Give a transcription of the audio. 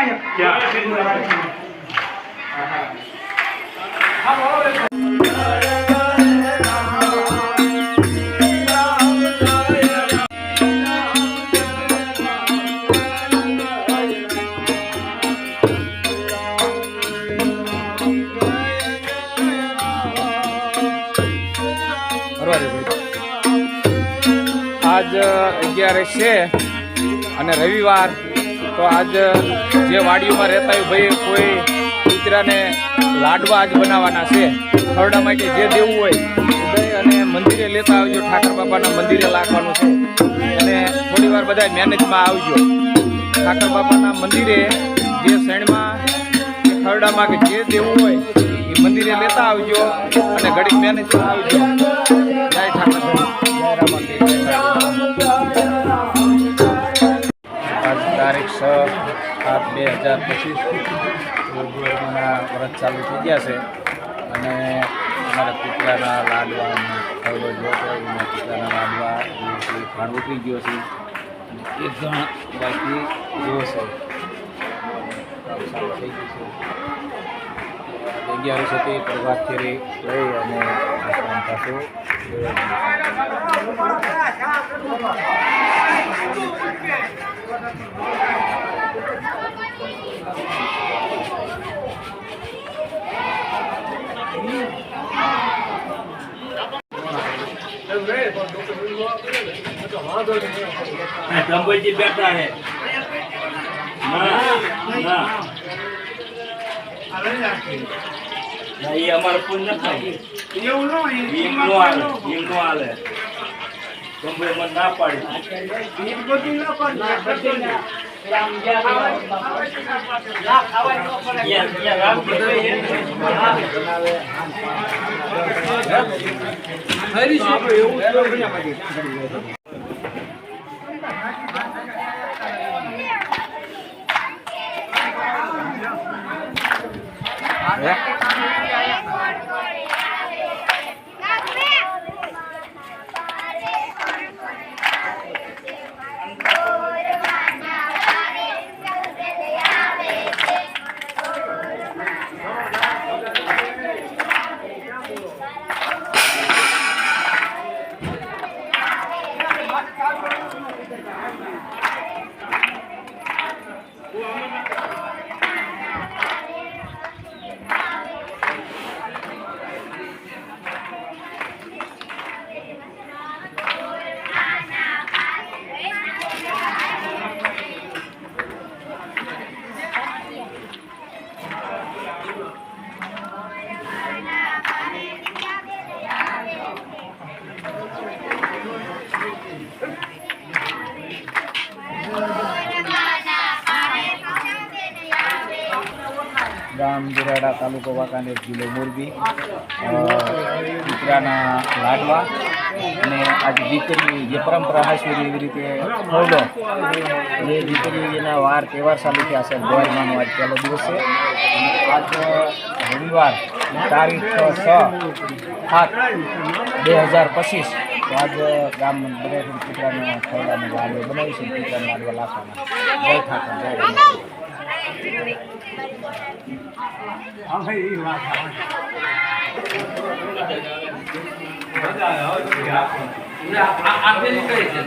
આજ અગિયાર છે અને રવિવાર તો આજ જે વાડીઓમાં રહેતા હોય ભાઈ, કોઈ કૂતરાને લાડવા આજ બનાવવાના છે. ખરડા માટે જે દેવું હોય અને મંદિરે લેતા આવજો, ઠાકર બાપાના મંદિરે લાખવાનું છે. અને થોડી વાર બધા મેનેજમાં આવજો. ઠાકર બાપાના મંદિરે જે શેણમાં કે ખરડામાં કે જે દેવું હોય, એ મંદિરે લેતા આવજો અને ઘડીક મેનેજમાં આવજો. બે હજાર પચીસ ફેબ્રુઆરીના વ્રત ચાલુ થઈ ગયા છે. અને અમારા કૂતરાના લાડવા થયેલો જોતો એના કૂતરાના લાડવા ઘણ ઉતરી ગયો છે. એક જણ બાકી છે. સારું થઈ ગયું છે. અગિયારસો તે પ્રભાત ફેરી લઈ અને આશ્રમ સંભાજી બેઠા હે ના ના. ના એ અમારે પૂન ન થાય એમ નો હાલે એમ નો હાલે. ગમે મને ના પાડી યા- યા રામ ગામ બિરાડા તાલુકો વાંકાનેર જિલ્લો મોરબી. દીકરાના લાડવા અને આજે દીકરી જે પરંપરા હશે એવી રીતે ખોલો જે દીકરીના વાર તહેવાર ચાલુ થયા છે. ગોરમાનો આજ પહેલો દિવસ આજ રવિવાર તારીખ છ સાત બે હજાર પચીસ તો આજ ગામ બધા દીકરાના ખોલાનો લાડવો બનાવી છે દીકરાના લાડવા લાખવાના જય ઠાકર જય રામ. આપેલી કઈ છે